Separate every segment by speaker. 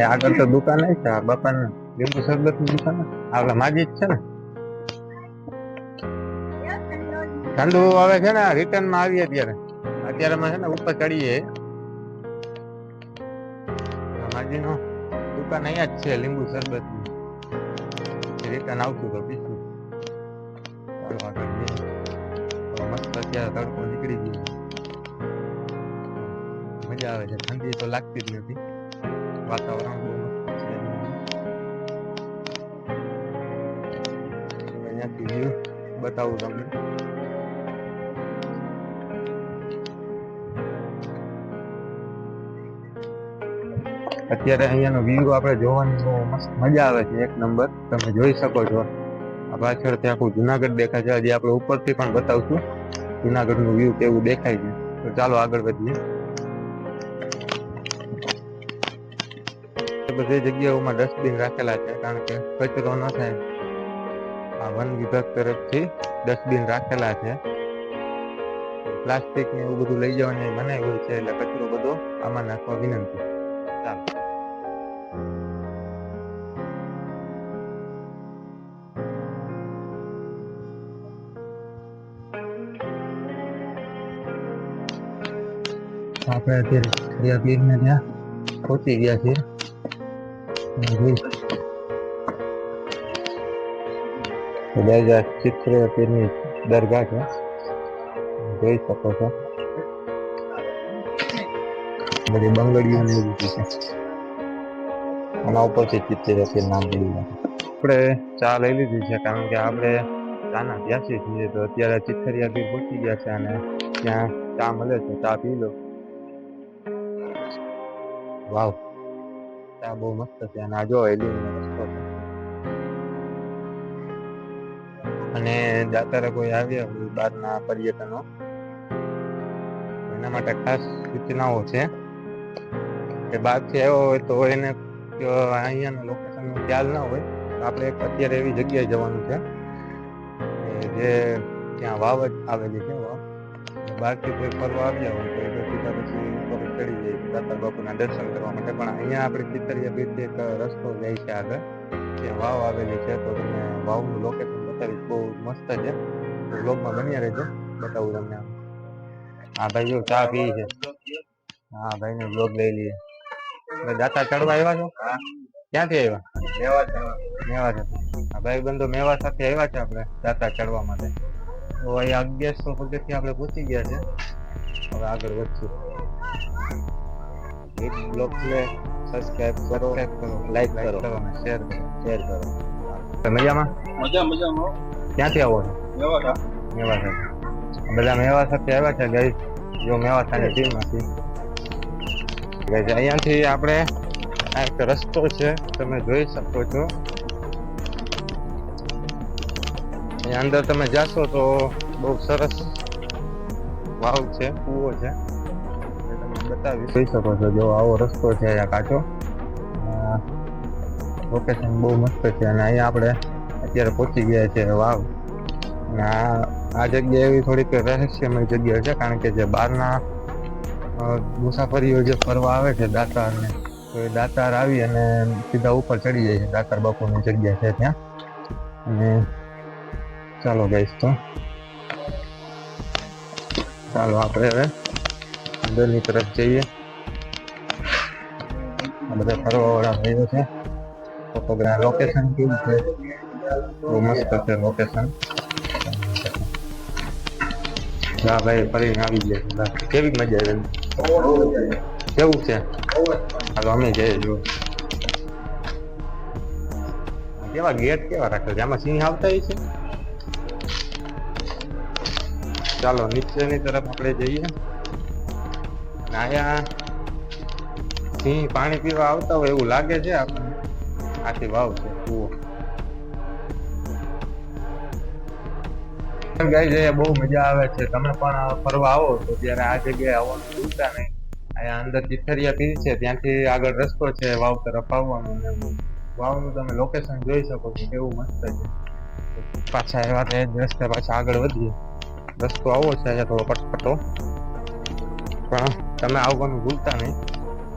Speaker 1: આગળ તો દુકાન છે આ બાપા લીંબુ શરબતની દુકાન આપડે માજી જ છે ને. ઠંડુ આવે છે ને રિટર્નમાં આવીએ અત્યારે. અત્યારે માં છે ને, ઉપર ચડીએ. માજી નો દુકાન અહીંયા જ છે, લીંબુ શરબતની રિટર્ન આવતું તો પીશું. મસ્ત અત્યારે તડકો નીકળી ગયો. મજા આવે છે, ઠંડી તો લાગતી જ નથી. વાતાવરણ બહુ મસ્ત છે અહીંયાથી વ્યૂ બતાવું તમને. અત્યારે અહીંયાનો વ્યૂ આપણે જોવાની મસ્ત મજા આવે છે, એક નંબર તમે જોઈ શકો છો. આ પાછળથી આખું જુનાગઢ દેખાય છે. આજે આપણે ઉપરથી પણ બતાવશું. જુનાગઢનું વ્યૂ કેવું દેખાય છે. તો ચાલો આગળ વધીએ. બધી જગ્યાઓમાં ડસ્ટબિન રાખેલા છે, કારણ કે કચરો ન થાય. આ વન વિભાગ તરફથી ડસ્ટબિન રાખેલા છે. પ્લાસ્ટિક ને એવું બધું લઈ જવાની મનાઈ હોય છે, એટલે કચરો બધો આમાં નાખવા વિનંતી. ચાલો. આપણે અત્યારે ત્યાં પહોંચી ગયા છીએ. અને ચિત્ર તેની દરગાહ છે. જોઈ શકો છો. બધી બંગડીઓ આના ઉપરથી ચિત્ર પીર નામ લીધું આપણે ચા લઈ લીધી છે કારણ કે આપણે ચાના પ્યાસી છીએ તો અત્યારે ચિત્તરિયા બી પહોંચી ગયા છે અને ત્યાં ચા મળે છે. ચા પી લો. વાવ. ચા બહુ મસ્ત છે અને આ જો એલિયનનો રસ્તો અને જાતારે કોઈ આવ્યા હોય બહારના પર્યટનો, એના માટે ખાસ સૂચનાઓ છે કે બહારથી આવ્યો હોય તો એને અહીંયાના લોકેશનનો ખ્યાલ ના હોય આપણે એક અત્યારે એવી જગ્યાએ જવાનું છે જે ત્યાં વાવ આવેલી છે, વાવ. બહારથી કોઈ ફરવા આવ્યા હોય તો એ સીધા પછી ચડી જાય દાતા બાપુના દર્શન કરવા માટે. પણ અહીંયા આપણે ચિતરિયા બીચ એક રસ્તો જાય છે આગળ. જે વાવ આવેલી છે તો તમને વાવનું લોકેશન બતાવીશ બહુ મસ્ત છે. બ્લોગમાં બન્યા રહેજો. બતાવું તમને હા ભાઈ જો ચા પી છે. હા ભાઈનો બ્લોગ લઈ લઈએ દાતા ચડવા આવ્યા છો? ક્યાંથી આવ્યા? મેવા છે. હા ભાઈ બંધો મેવા સાથે આવ્યા છે આપણે દાતા ચડવા માટે. તો અહીંયા અગિયારસો પગથિયા આપણે પહોંચી ગયા છે. હવે આગળ વધશું. એક બ્લોગને સબસ્ક્રાઇબ કરો લાઈક કરો શેર કરો શેર કરો મજામાં?
Speaker 2: મજા મજામાં.
Speaker 1: ક્યાંથી આવો મેવાસા
Speaker 2: એવા હતા
Speaker 1: મેવા સાથે બધા મેવા સાથે આવ્યા છે ગઈ જો મેવા સાથે ટીમમાંથી ગઈ અહીંયાથી આપણે આ એક રસ્તો છે તમે જોઈ શકો છો. અંદર તમે જાશો તો બહુ સરસ વાવ છે કૂવો છે. બતાવીશ. જોઈ શકો છો, જો આવો રસ્તો છે અહીંયા કાચો. લોકેશન બહુ મસ્ત છે અને અહીંયા આપણે અત્યારે પહોંચી ગયા છે, વાવ. અને આ આ જગ્યા એવી થોડીક રહસ્યમય જગ્યા છે, કારણ કે જે બહારના મુસાફરીઓ જે ફરવા આવે છે દાતારને, તો એ દાતાર આવી અને સીધા ઉપર ચડી જાય છે, દાતાર બાપુની જગ્યા છે ત્યાં. અને ચાલો ગઈશ તો. ચાલો આપણે હવે અંદરની તરફ જઈએ. બધા ફરવા વાળા ભાઈઓ છે. ફોટોગ્રાફ લોકેશન કેવું છે? બહુ મસ્ત છે લોકેશન હા ભાઈ, ફરીને આવી ગયા. કેવી મજા આવે કેવું છે? હાલો, અમે જઈએ જો. કેવા ગેટ કેવા રાખે છે? આમાં સિંહ આવતા છે? ચાલો, નીચેની તરફ આપણે જઈએ. અહીંયા સિંહ પાણી પીવા આવતા હોય એવું લાગે છે આપણને. આથી વાવ છે કુવો ગાઈ બહુ મજા આવે છે. તમે પણ ફરવા આવો તો ત્યારે આ જગ્યાએ આવવાનું ભૂલતા નહીં. અહીંયા અંદર ચિથરિયા પીર છે, ત્યાંથી આગળ રસ્તો છે, વાવ તરફ આવવાનો વાવનું તમે લોકેશન જોઈ શકો છો, કેવું મસ્ત છે. પાછા એવા તો જ રસ્તે પાછા આગળ વધીએ. રસ્તો આવો છે, અહીંયા થોડો કટકટો પણ તમે આવવાનું ભૂલતા નહીં.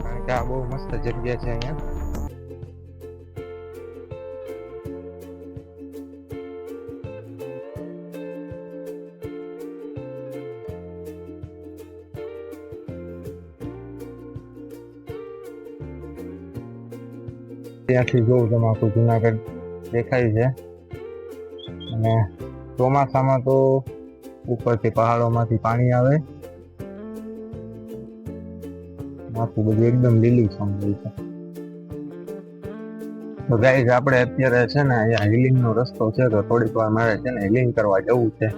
Speaker 1: કારણ કે આ બહુ મસ્ત જગ્યા છે અહીંયા. ત્યાંથી જોઉં તમે આખું જુનાગઢ દેખાય છે. અને ચોમાસામાં તો ઉપરથી પહાડોમાંથી પાણી આવે. આખું બધું એકદમ લીલું છમ હોય છે. તો ગાઈઝ આપણે અત્યારે છે ને અહીંયા હિલિંગ નો રસ્તો છે, તો થોડીક વાર મારે છે ને હિલિંગ કરવા જવું છે.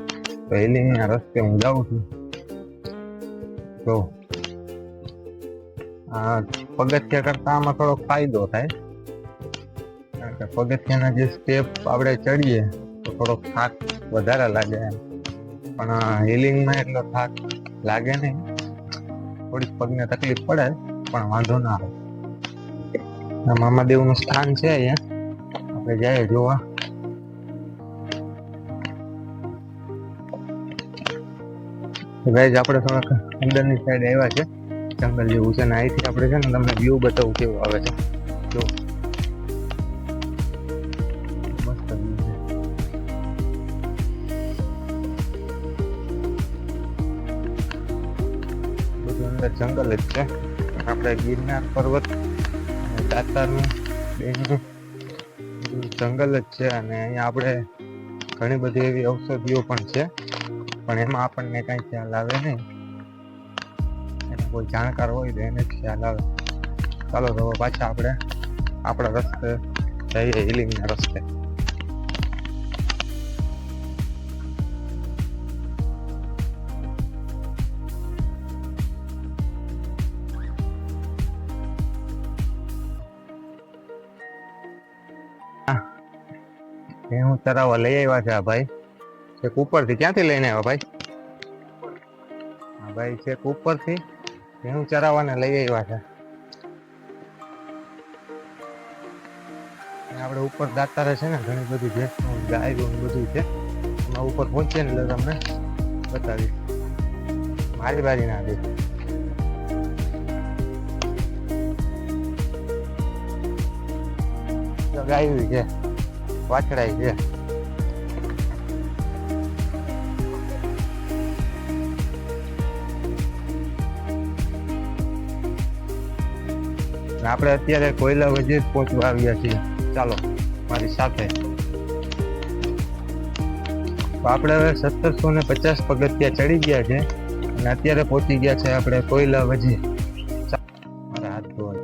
Speaker 1: તો હિલિંગ ના રસ્તે હું જાઉં છું. તો આ પગથિયા કરતા આમાં થોડો ફાયદો થાય. કારણ કે પગથિયાના જે સ્ટેપ આપણે ચડીએ, તો થોડોક થાક વધારે લાગે એમ. પણ હિલિંગમાં એટલો થાક લાગે નહીં. થોડીક પગને તકલીફ પડે, પણ વાંધો ના આવે. મામાદેવનું સ્થાન છે અહીંયા. આપણે જઈએ, જોવા. ગાઈઝ આપણે થોડાક અંદરની સાઈડ આવ્યા છે. જંગલ જેવું છે ને, અહીંથી આપણે છે ને તમને વ્યૂ બતાવું કેવું આવે છે. અંદર જંગલ જ છે. આપણે ગિરનાર પર્વત અને દાતારનું બેનું જંગલ જ છે અને અહીંયા આપણે ઘણી બધી એવી ઔષધિઓ પણ છે. પણ એમાં આપણને કાંઈ ખ્યાલ આવે નહીં. એને કોઈ જાણકાર હોય તો એને જ ખ્યાલ આવે. ચાલો તો પાછા આપણે આપણા રસ્તે જઈએ, હિલિંગના રસ્તે. એ હું તરાવા લઈ આવ્યા છે આ ભાઈ. છેક ઉપરથી, ક્યાંથી લઈને આવ્યા ભાઈ? ભાઈ છેક ઉપરથી હું ચરાવવાને લઈ આવ્યા છે. આપણે ઉપર દાતારે છે ને ઘણી બધી ભેંસનું ગાયું બધું છે. એમાં ઉપર પહોંચીએ ને એટલે તમને બતાવીશ. મારી બારી ના દે ગાયું છે. વાછડાય છે આપણે અત્યારે કોયલા વજે પહોંચવા આવ્યા છીએ. ચાલો, મારી સાથે. આપણે હવે સત્તરસો ને પચાસ પગથિયા ચડી ગયા છે અને અત્યારે પહોંચી ગયા છે આપણે કોયલા વજે મારા હાથ ધોવા.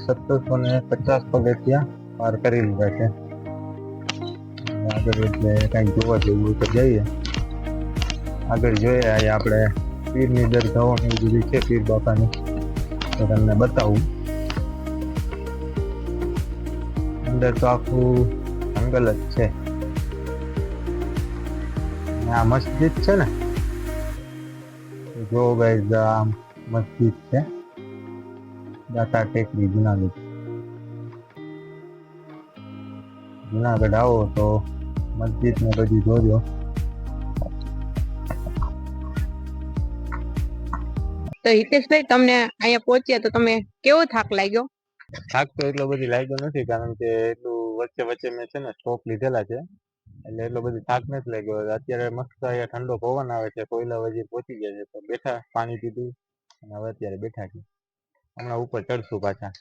Speaker 1: સત્તરસો ને પચાસ પગથિયા પાર કરી લીધા છે અને આગળ એટલે કાંઈક જોવા જેવું હોય તો જઈએ આગળ જોઈએ અહીંયા આપણે પીરની દરગાહો ને એવું બધું છે પીર બાપાની તો તમને બતાવું અંદર તો આખું જંગલ જ છે અને આ મસ્જિદ છે ને જો ગાઈઝ આ મસ્જિદ છે દાતા ટેકરી જુનાગઢ જુનાગઢ આવો તો મસ્જિદ ને બધી જોજો.
Speaker 2: તો હિતેશભાઈ તમને અહીંયા પહોંચ્યા તો તમે કેવો થાક લાગ્યો?
Speaker 1: થાક તો એટલો બધી લાગ્યો નથી કારણ કે એટલું વચ્ચે વચ્ચે મેં છે ને સ્ટોપ લીધેલા છે. એટલે એટલો બધી થાક નથી લાગ્યો. અત્યારે મસ્ત અહીંયા ઠંડો પવન આવે છે કોયલા વજી પહોંચી ગયા છે. તો બેઠા પાણી પીધું અને હવે અત્યારે બેઠા છીએ. હમણાં ઉપર ચડશું પાછા.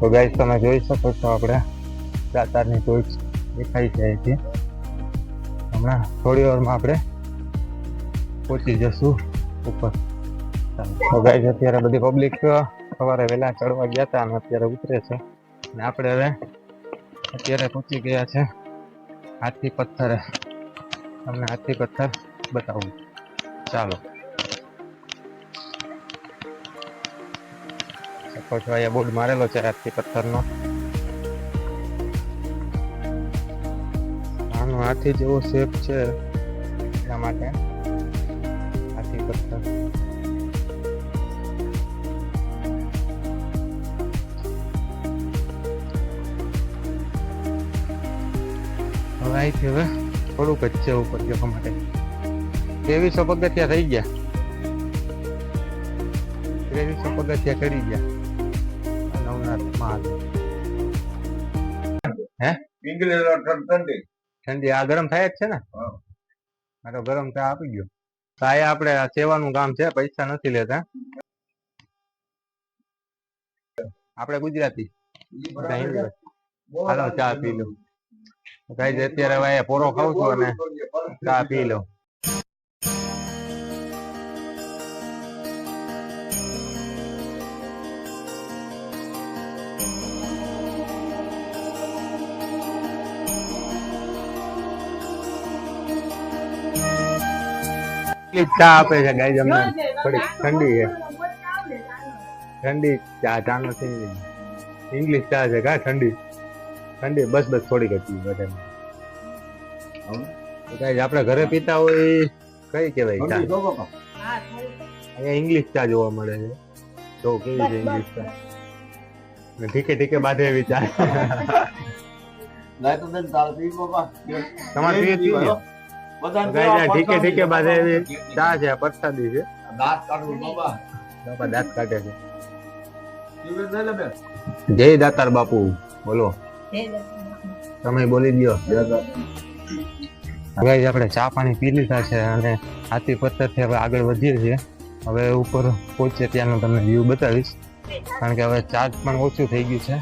Speaker 1: તો ગાઈસ તમે જોઈ શકો છો આપણે દાતારની ટોચ દેખાઈ છે હમણાં થોડી વારમાં આપણે પહોંચી જશું ઉપર. તો ગાઈસ અત્યારે બધી પબ્લિક સવારે વહેલા ચડવા ગયા હતા અને અત્યારે ઉતરે છે. અને આપણે હવે અત્યારે પહોંચી ગયા છે હાથી પથ્થરે. તમને હાથી પથ્થર બતાવું. ચાલો. શકો છો. અહીંયા બોર્ડ મારેલો છે હાથી પથ્થરનો. આનો હાથી જેવો શેપ છે એટલા માટે. હાથી પથ્થર. હવે થોડુંક જ છે ઉપર જવા માટે. ત્રેવીસો પગથિયા થઈ ગયા. ત્રેવીસો પગથિયા ચડી ગયા. નવનાથ મહાદેવ હે
Speaker 3: ઠંડી.
Speaker 1: ઠંડી. આ ગરમ થાય જ છે ને?
Speaker 3: હા.
Speaker 1: તો ગરમ ચા આપી ગયો તો આપણે સેવાનું કામ છે પૈસા નથી લેતા. આપણે ગુજરાતી. હાલો ચા પી લો. ગાઈઝ અત્યારે પોરો ખાઉં છું અને ચા પી લો ચા આપે છે ગાય અમને. થોડીક ઠંડી છે. ઠંડી ચા ચા નથી ઇંગ્લિશ ચા છે કા ઠંડી. ઠંડી બસ બસ થોડીક હતી બધા કઈ આપણે ઘરે પીતા હોય કઈ કહેવાય ચા? અહીંયા ઇંગ્લિશ ચા જોવા મળે છે. તો કેવી છે ઇંગ્લિશ ચા? ને ઠીકે ઠીકે બાધે એવી ચા. તમારે પીએ?
Speaker 3: બધાને
Speaker 1: ઠીકે ઠીકે બાંધે એવી ચા છે પ્રસાદી છે.
Speaker 3: દાંત કાઢવું બાપા
Speaker 1: બાપા દાંત કાઢે છે.
Speaker 3: પીવે છે ને બેન?
Speaker 1: જય દાતાર બાપુ બોલો. તમે બોલી દો હવે આપણે ચા પાણી પી લીધા છે અને હાથી પથ્થરથી હવે આગળ વધીએ છીએ. હવે ઉપર પહોંચે ત્યાંનો તમને વ્યૂ બતાવીશ. કારણ કે હવે ચાર્જ પણ ઓછું થઈ ગયું છે.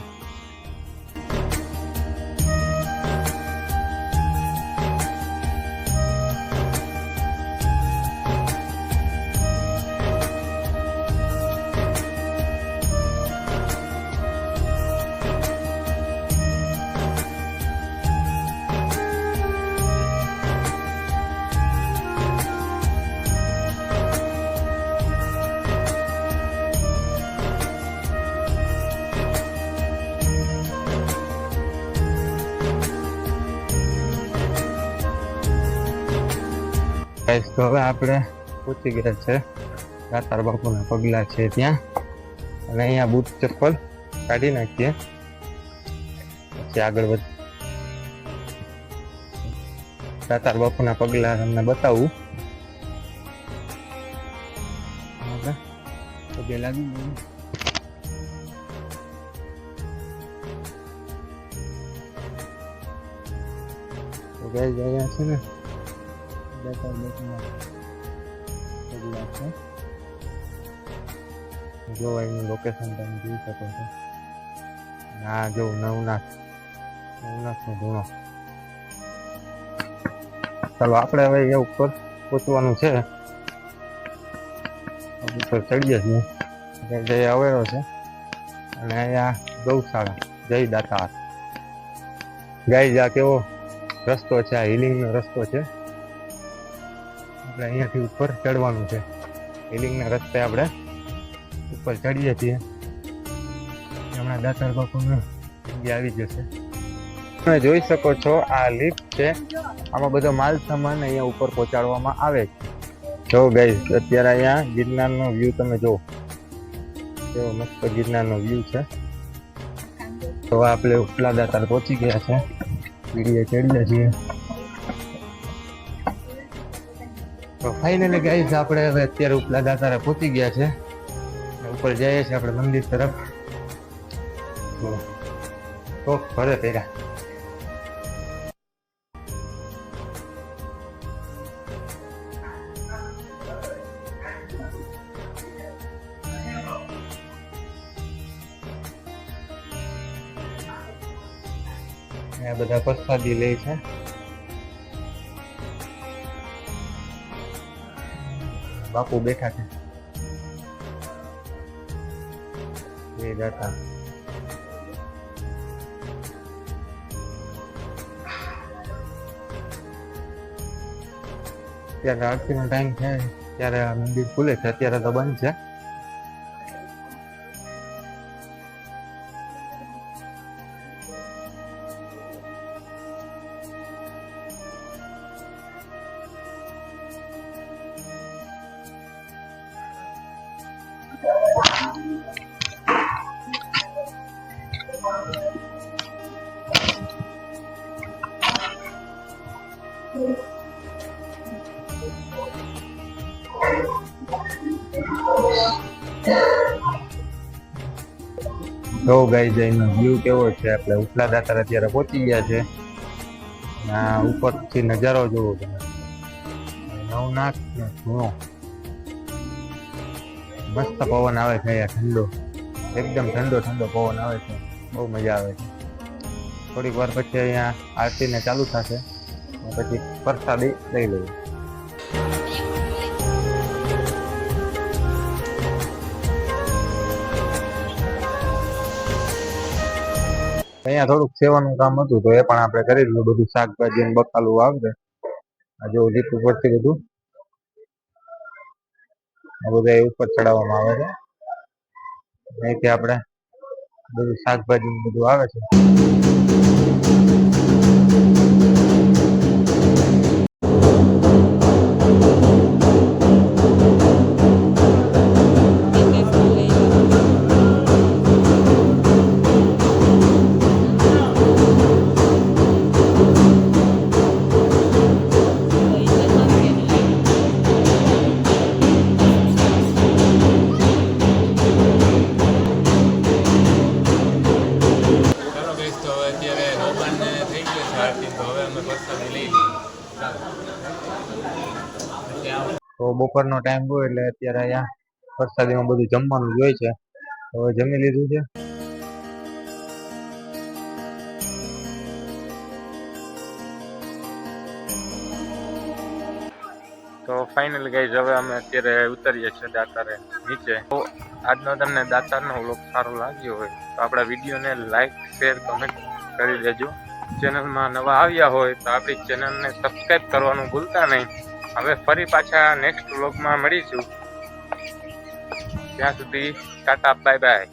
Speaker 1: ગાઈઝ તો હવે આપણે પહોંચી ગયા છે. દાતાર બાપુના પગલા છે ત્યાં. અને અહીંયા બૂટ ચપ્પલ કાઢી નાખીએ. પછી આગળ વધ દાતાર બાપુના પગલા તમને બતાવું. પગે. અહીંયા છે ને. દાતાર બાપુના પગલા છે જો એનું લોકેશન તમે જોઈ શકો છો. આ જો નવનાથ. નવનાથનો ધૂણો ચાલો, આપણે હવે એ ઉપર પહોંચવાનું છે. ઉપર ચડીએ છીએ. જય અવેરો છે. અને અહીંયા ગૌશાળા, જય દાતા ગાય જા કેવો રસ્તો છે, આ હિલિંગનો રસ્તો છે. આપણે અહીંયાથી ઉપર ચડવાનું છે. હિલિંગના રસ્તે આપણે ઉપર ચડીએ છીએ. હમણાં દાતર બાપુને આવી જશે. તમે જોઈ શકો છો આ લિફ્ટ છે. આમાં બધો માલ સામાન અહીંયા ઉપર પહોંચાડવામાં આવે છે. જો ગઈ અત્યારે અહીંયા ગિરનારનો વ્યૂ તમે જો કેવો મસ્ત ગિરનારનો વ્યૂ છે. તો આપણે ઉપલા દાતાર પહોંચી ગયા છે. સીડીએ ચડીએ છીએ. ફાઇનલી ગાઈસ આપણે હવે અત્યારે ઉપલા દાતારે પહોંચી ગયા છે. ઉપર જઈએ છીએ આપણે મંદિર તરફ. ફરે ઘરે પહેર્યા બધા પ્રસાદી લે છે. બાપુ બેઠા છે. એ દાતા. ત્યારે આરતીનો ટાઈમ છે. ત્યારે આ મંદિર ખુલે છે. અત્યારે તો બંધ છે. જો ગાઈ જઈનો વ્યૂ કેવો છે? આપણે ઉપલા દાતાર અત્યારે પહોંચી ગયા છે. આ ઉપરથી નજારો જોવો તમે. નવનાથ ને જૂનો મસ્ત પવન આવે છે અહીંયા ઠંડો. એકદમ ઠંડો ઠંડો પવન આવે છે. બહુ મજા આવે છે. થોડીક વાર પછી અહીંયા આરતી ને ચાલુ થશે. પછી પ્રસાદી લઈ લઈએ. અહીંયા થોડુંક સેવાનું કામ હતું તો એ પણ આપણે કરી લીધું બધું શાકભાજી ને બકાલું આવશે. આ જો લીપ ઉપરથી બધું. બધા એ ઉપર ચડાવવામાં આવે છે. અહીંથી આપણે બધું શાકભાજી બધું આવે છે. બપોરનો ટાઈમ હોય એટલે અત્યારે અહીંયા પ્રસાદીમાં બધું જમવાનું જ હોય છે. હવે જમી લીધું છે. તો ફાઇનલ ગાઈઝ હવે અમે અત્યારે ઉતરીએ છીએ દાતારે નીચે. તો આજનો તમને દાતારનો વ્લોગ સારો લાગ્યો હોય, તો આપણા વિડીયોને લાઈક શેર કમેન્ટ કરી દેજો. ચેનલમાં નવા આવ્યા હોય, તો આપણી ચેનલને સબસ્ક્રાઈબ કરવાનું ભૂલતા નહીં. હવે ફરી પાછા નેક્સ્ટ વ્લોગમાં મળીશું. ત્યાં સુધી ટાટા બાય બાય